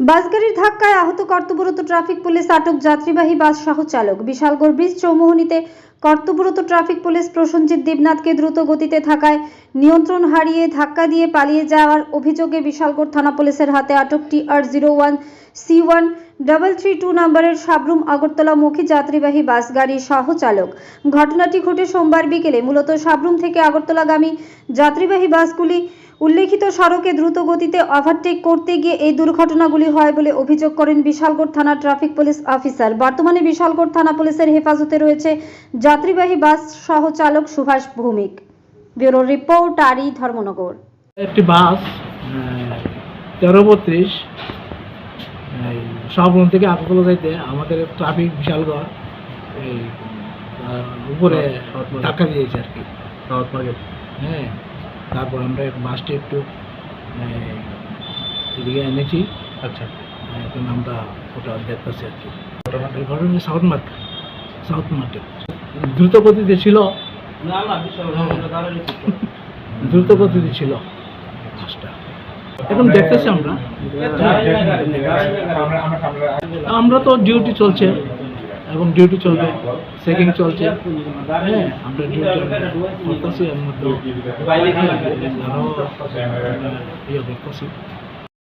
বাসগাড়ির ধাক্কায় আহত কর্তব্যরত ট্রাফিক পুলিশ আটক যাত্রীবাহী বাস সহ চালক বিশালগড় ব্রিজ চৌমোহনীতে কর্তব্যরত ট্রাফিক পুলিশ প্রসঞ্জিৎ দেবনাথকে দ্রুত গতিতে থাকায় নিয়ন্ত্রণ হারিয়ে ধাক্কা দিয়ে পালিয়ে যাওয়ার অভিযোগে বিশালগড় থানা পুলিশের হাতে আটক T R zero one C one double three two নম্বরের সাবরুম আগরতলামুখী যাত্রীবাহী বাস গাড়ির সহ চালক ঘটনাটি ঘটে সোমবার বিকেলে। মূলত সাবরুম থেকে আগরতলাগামী যাত্রীবাহী বাসগুলি উল্লেখিত সড়কে দ্রুত গতিতে ওভারটেক করতে গিয়ে এই দুর্ঘটনাগুলি হয় বলে অভিযোগ করেন বিশালগড় থানার ট্রাফিক পুলিশ অফিসার বর্তমানে বিশালগড় থানা পুলিশের হেফাজতে রয়েছে যাত্রীবাহী বাস সহচালক সুভাষ ভৌমিক। ব্যুরো রিপোর্ট আরি ধর্মনগর। একটি বাস তেরো বত্রিশ সবরুম থেকে আগরতলা যাইতে আমাদের ট্রাফিক বিশাল বিশালগড় এই উপরে ধাক্কা দিয়েছে আর কি। South market. হ্যাঁ তারপর আমরা বাসটি একটু এদিকে এনেছি। আচ্ছা। আহ, এখন আমরা ওটা দেখতেছি আর কি। ঘটনা সাউথ মার্কেট। South market. দ্রুত গতিতে ছিল। দ্রুত গতিতে ছিল। এখন দেখতেছি আমরা। আমরা তো ডিউটি চলছে। এখন ডিউটি চলবে চেকিং চলছে। হ্যাঁ আমরা ডিউটি করতেছি এর মধ্যে